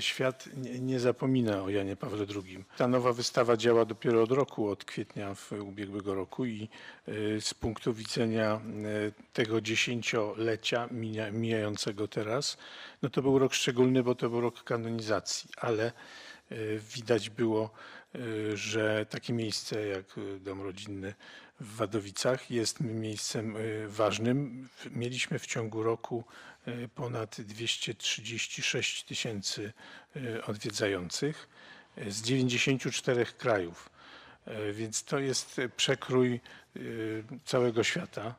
Świat nie, zapomina o Janie Pawle II. Ta nowa wystawa działa dopiero od roku, od kwietnia w ubiegłego roku i y, z punktu widzenia y, tego dziesięciolecia mijającego teraz, no to był rok szczególny, bo to był rok kanonizacji, ale widać było, y, że takie miejsce jak y, Dom Rodzinny w Wadowicach jest miejscem ważnym. Mieliśmy w ciągu roku ponad 236 tysięcy odwiedzających z 94 krajów. Więc to jest przekrój całego świata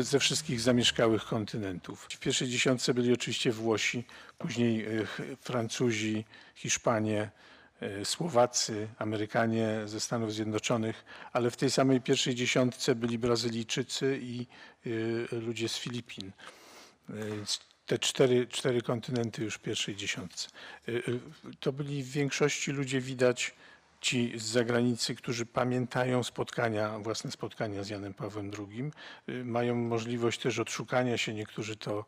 ze wszystkich zamieszkałych kontynentów. W pierwszej dziesiątce byli oczywiście Włosi, później Ch- Francuzi, Hiszpanie, y, Słowacy, Amerykanie ze Stanów Zjednoczonych, ale w tej samej pierwszej dziesiątce byli Brazylijczycy i y, ludzie z Filipin. Te cztery, cztery kontynenty już w pierwszej dziesiątce. To byli w większości ludzie widać ci z zagranicy, którzy pamiętają spotkania, własne spotkania z Janem Pawłem II. Y, Mają możliwość też odszukania się, niektórzy to,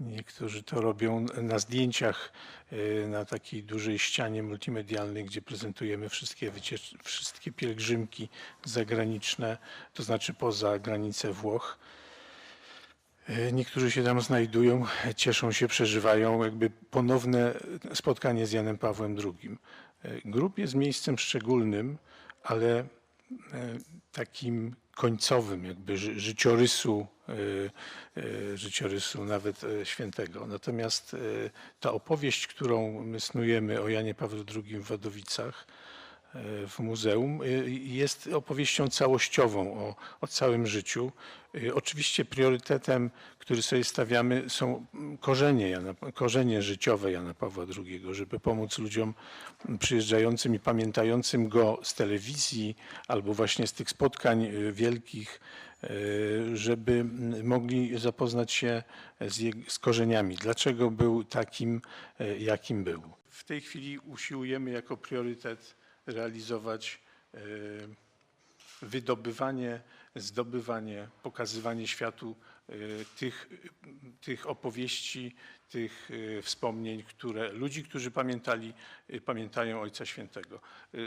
niektórzy to robią na zdjęciach y, na takiej dużej ścianie multimedialnej, gdzie prezentujemy wszystkie, wyciecz- wszystkie pielgrzymki zagraniczne, to znaczy poza granice Włoch. E, Niektórzy się tam znajdują, cieszą się, przeżywają jakby ponowne spotkanie z Janem Pawłem II. E, Grób jest miejscem szczególnym, ale e, takim końcowym jakby ży- życiorysu, e, życiorysu nawet świętego. Natomiast ta opowieść, którą my snujemy o Janie Pawle II w Wadowicach, w muzeum y, jest opowieścią całościową o, o całym życiu. Y, Oczywiście priorytetem, który sobie stawiamy, są korzenie, Jana, korzenie życiowe Jana Pawła II, żeby pomóc ludziom przyjeżdżającym i pamiętającym go z telewizji albo właśnie z tych spotkań wielkich, żeby mogli zapoznać się z, jej, z korzeniami. Dlaczego był takim, jakim był. W tej chwili usiłujemy jako priorytet realizować e, wydobywanie, zdobywanie, pokazywanie światu e, tych, tych opowieści, tych e, wspomnień, które ludzi, którzy pamiętali, pamiętają Ojca Świętego.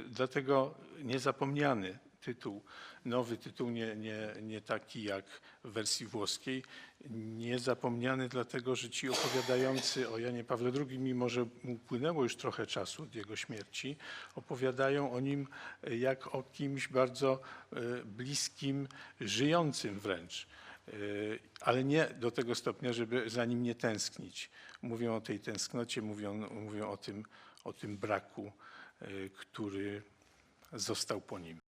Dlatego niezapomniany tytuł, nowy tytuł, nie, nie, nie taki jak w wersji włoskiej, niezapomniany dlatego, że ci opowiadający o Janie Pawle II, mimo że upłynęło już trochę czasu od jego śmierci, opowiadają o nim jak o kimś bardzo e, bliskim, żyjącym wręcz. E, Ale nie do tego stopnia, żeby za nim nie tęsknić. Mówią o tej tęsknocie, mówią, mówią o, tym, o tym braku, e, który został po nim.